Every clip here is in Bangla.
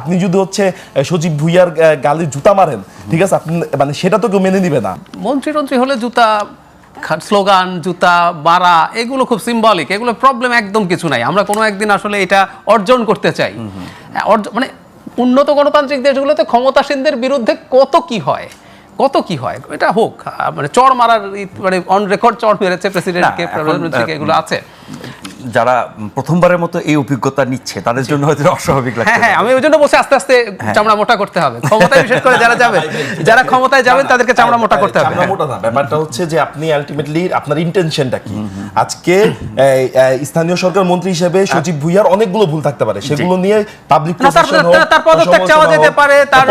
আপনি যদি হচ্ছে সজীব ভুইয়ার গালে জুতা মারেন ঠিক আছে? আপনি মানে সেটা তো কেউ মেনে নিবে না। মন্ত্রী টন্ত্রী হলে জুতা স্লোগান জুতা বাড়া এগুলো খুব সিম্বলিক এগুলো প্রবলেম একদম কিছু নাই। আমরা কোনো একদিন আসলে এটা অর্জন করতে চাই। হ্যাঁ, মানে উন্নত গণতান্ত্রিক দেশগুলোতে ক্ষমতাসীনদের বিরুদ্ধে কত কি হয়? কত কি হয়? এটা হোক মানে চড় মারার মানে অন রেকর্ড চড় মেরেছে প্রেসিডেন্টকে প্রধানমন্ত্রীকে এগুলো আছে। যারা প্রথমবারের মতো এই অভিজ্ঞতা নিচ্ছে তাদের জন্য হয়তো অস্বাভাবিক লাগছে হ্যাঁ হ্যাঁ আমি ওই জন্য বলছি আস্তে আস্তে চামড়া মোটা করতে হবে। ক্ষমতায় বিশেষ করে যারা যাবেন যারা ক্ষমতায় যাবেন তাদেরকে চামড়া মোটা করতে হবে। চামড়া মোটা না ব্যাপারটা হচ্ছে যে আপনি আলটিমেটলি আপনার ইন্টেনশনটা কি? আজকে স্থানীয় সরকার মন্ত্রী হিসেবে সজীব ভুইয়ার অনেকগুলো ভুল থাকতে পারে। সেগুলো নিয়ে পাবলিক তার পদত্যাগ চাওয়া যেতে পারে তার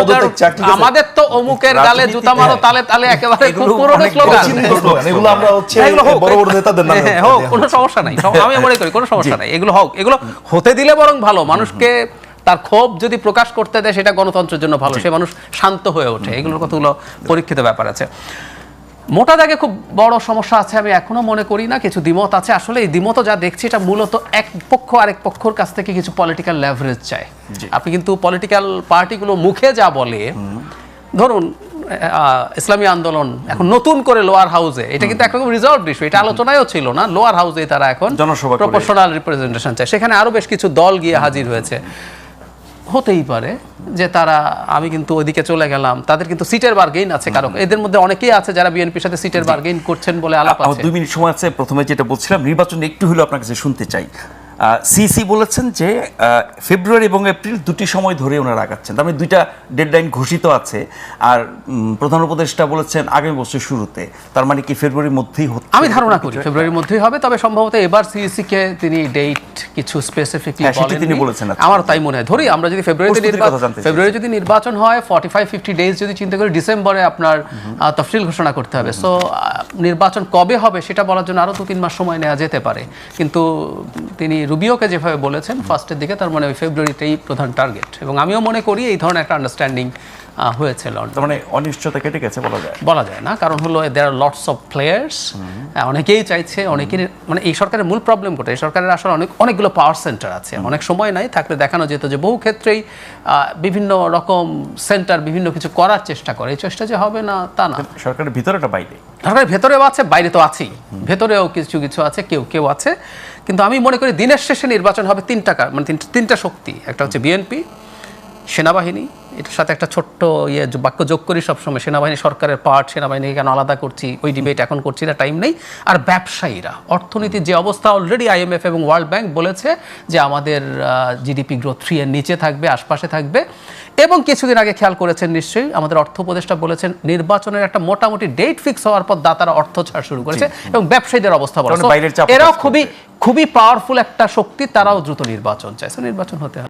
আমাদের তো অমুকের গালে জুতা মারো হ্যাঁ। তালে তালে একেবারে খুব পুরনো স্লোগান এগুলো আমরা হচ্ছে হোক। বড় বড় নেতাদের নামে হ্যাঁ, হোক কোনো সমস্যা নাই। আমি মনে করি কোনো সমস্যা নাই। এগুলো হোক এগুলো হতে দিলে বরং ভালো। মানুষকে তার ক্ষোভ যদি প্রকাশ করতে দেয় সেটা গণতন্ত্রের জন্য ভালো। সে মানুষ শান্ত হয়ে ওঠে। এগুলোর কতগুলো পরীক্ষিত ব্যাপার আছে। মোটা দাগে খুব বড় সমস্যা আছে আমি এখনও মনে করি না। কিছু দ্বিমত আছে। আসলে এই দ্বিমত যা দেখছি এটা মূলত এক পক্ষ আরেক পক্ষর কাছ থেকে কিছু পলিটিক্যাল লেভারেজ চায়। আপনি কিন্তু পলিটিক্যাল পার্টিগুলো মুখে যা বলে ধরুন ইসলামী আন্দোলন এখন নতুন করে লোয়ার হাউসে এটা কিন্তু একরকম রিজলভ ইস্যু এটা আলোচনায়ও ছিল না। লোয়ার হাউসে তারা এখন জনসভা। প্রপোর্শনাল রিপ্রেজেন্টেশন চায়। সেখানে আরও বেশ কিছু দল গিয়ে হাজির হয়েছে। হতেই পারে যে তারা আমি কিন্তু ওইদিকে চলে গেলাম তাদের কিন্তু সিটের বার্গেইন আছে কারণ এদের মধ্যে অনেকেই আছে যারা বিএনপির সাথে সিটের বার্গেইন করছেন বলে আলাপ আছে। দুই মিনিট সময় আছে প্রথমে যেটা বলছিলাম নির্বাচন একটু হলেও আপনার কাছে শুনতে চাই। সিসি বলেছেন যে ফেব্রুয়ারি এবং এপ্রিল দুটি সময় ধরে ওনারা আগাচ্ছেন। তার মানে দুইটা ডেডলাইন ঘোষিত আছে। আর প্রধান উপদেষ্টা বলেছেন আগামী বছর শুরুতে। তার মানে কি ফেব্রুয়ারির মধ্যেই আমি ধারণা করি ফেব্রুয়ারির মধ্যেই হবে। তবে সম্ভবত এবার সিইসি কে তিনি ডেট কিছু স্পেসিফিকলি হ্যাঁ, তিনি বলেছেন, আচ্ছা। আমার তাই মনে হয়। ধরি আমরা যদি ফেব্রুয়ারিতে নির্বাচন। ফেব্রুয়ারি যদি নির্বাচন হয় ফর্টি ফাইভ ফিফটি ডেজ যদি চিন্তা করি ডিসেম্বরে আপনার তফসিল ঘোষণা করতে হবে। সো নির্বাচন কবে হবে সেটা বলার জন্য আরও দু তিন মাস সময় নেওয়া যেতে পারে। কিন্তু তিনি রুবিওকে যেভাবে বলেছেন ফার্স্টের দিকে, তার মানে ওই ফেব্রুয়ারিতেই প্রধান টার্গেট এবং আমিও মনে করি এই ধরনের একটা আন্ডারস্ট্যান্ডিং হয়েছিল মানে অনিশ্চয়তা কেটে গেছে বলা যায়। বলা যায় না কারণ হলো there are lots of players অনেকেই চাইছে অনেকের মানে এই সরকারের মূল প্রবলেম কোটা এই সরকারের আসলে অনেক অনেকগুলো পাওয়ার সেন্টার আছে। অনেক সময় নাই থাকলে দেখানো যেত যে বহু ক্ষেত্রেই বিভিন্ন রকম সেন্টার বিভিন্ন কিছু করার চেষ্টা করে। এই চেষ্টা যে হবে না তা না। সরকারের ভিতরেটা বাইরে। সরকারের ভেতরেও আছে বাইরে তো আছেই। ভেতরেও কিছু কিছু আছে কেউ কেউ আছে। কিন্তু আমি মনে করি দিনের শেষে নির্বাচন হবে তিনটা মানে তিনটা শক্তি। একটা হচ্ছে বিএনপি সেনাবাহিনী এটার সাথে একটা ছোট্ট ইয়ে বাক্য যোগ করি সবসময় সেনাবাহিনী সরকারের পার্ট সেনাবাহিনীকে কেন আলাদা করছি ওই ডিবেট এখন করছি না টাইম নেই। আর ব্যবসায়ীরা অর্থনীতির যে অবস্থা অলরেডি আইএমএফ এবং ওয়ার্ল্ড ব্যাংক বলেছে যে আমাদের জিডিপি গ্রোথ থ্রি এর নিচে থাকবে আশপাশে থাকবে। এবং কিছুদিন আগে খেয়াল করেছেন নিশ্চয়ই আমাদের অর্থ উপদেষ্টা বলেছেন নির্বাচনের একটা মোটামুটি ডেট ফিক্স হওয়ার পর দাতারা অর্থ ছাড় শুরু করেছে এবং ব্যবসায়ীদের অবস্থা বলে এরাও খুবই খুবই পাওয়ারফুল একটা শক্তি তারাও দ্রুত নির্বাচন চাইছে নির্বাচন হতে হবে।